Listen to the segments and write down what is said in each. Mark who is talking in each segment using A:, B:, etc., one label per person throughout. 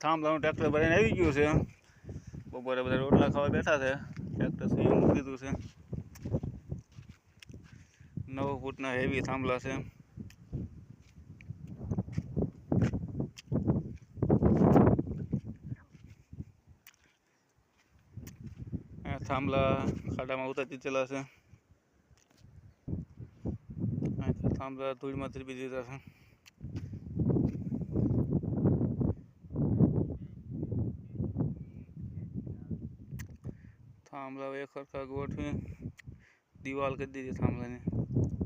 A: થાંભલાનું tractor ભરીને આવી ગયું છે. બપોરે બધા રોટલા ખાવા બેઠા છે. ટ્રેક્ટર સહી મૂકી દીધું છે. નવ ફૂટના હેવી થાંભલા છે. થાંભલા ખાડામાં ઉતારી દીધેલા છે. થાંભલા ધૂળમાં ધીરબી દીધા છે. થાંભલા એક સરખા ગોઠવી દિવાલ કરી દીધી થાંભલાની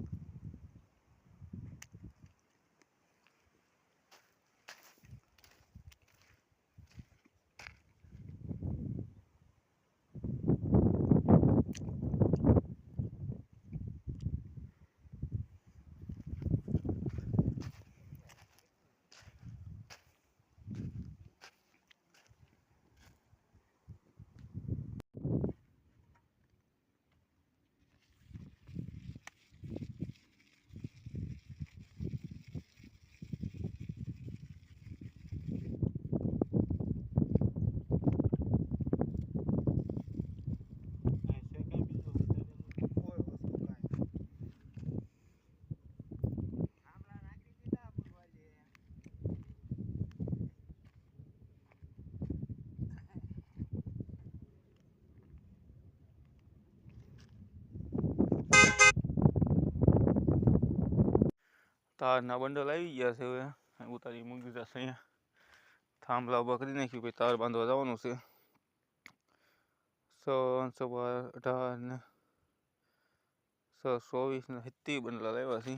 A: તારના બંડલ આવી ગયા છે હવે અહીં ઉતારી મૂકી દીધા છે અહીંયા થાંભલા ઊભા કરી નાખ્યું પછી તાર બાંધવા જવાનું છે સો સવા અઢાર ને સ ચોવીસ ને સિત્તેર બંડલ લાવ્યા છે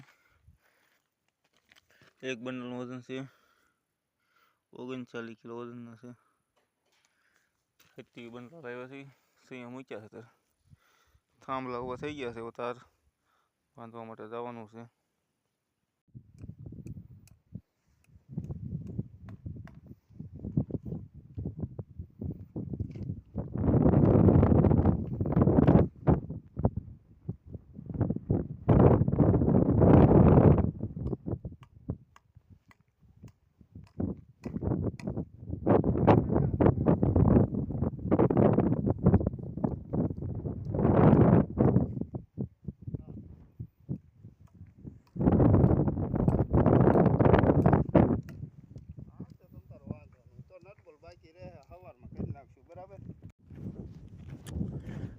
A: એક બંડલનું વજન છે ઓગણચાલીસ કિલો વજનના છે સિત્તેર બંડલ લાવ્યા છે સિંહ મૂક્યા છે ત્યારે થાંભલા ઊભા થઈ ગયા છે હવે તાર બાંધવા માટે જવાનું છે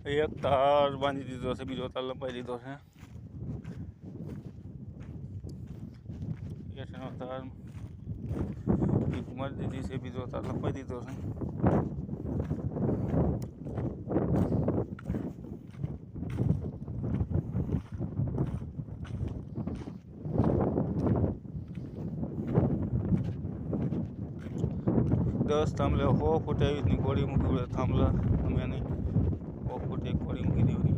A: એક તાર બાંધી દીધો છે, બીજો તાર લંબાઈ દીધો છે. એનો તાર મારી દીધી છે, બીજો તાર લંબાઈ દીધો છે. दस थाम हो फुटे इतनी कोडी मुकी थांबला आम्ही दी हो फुटे मुकी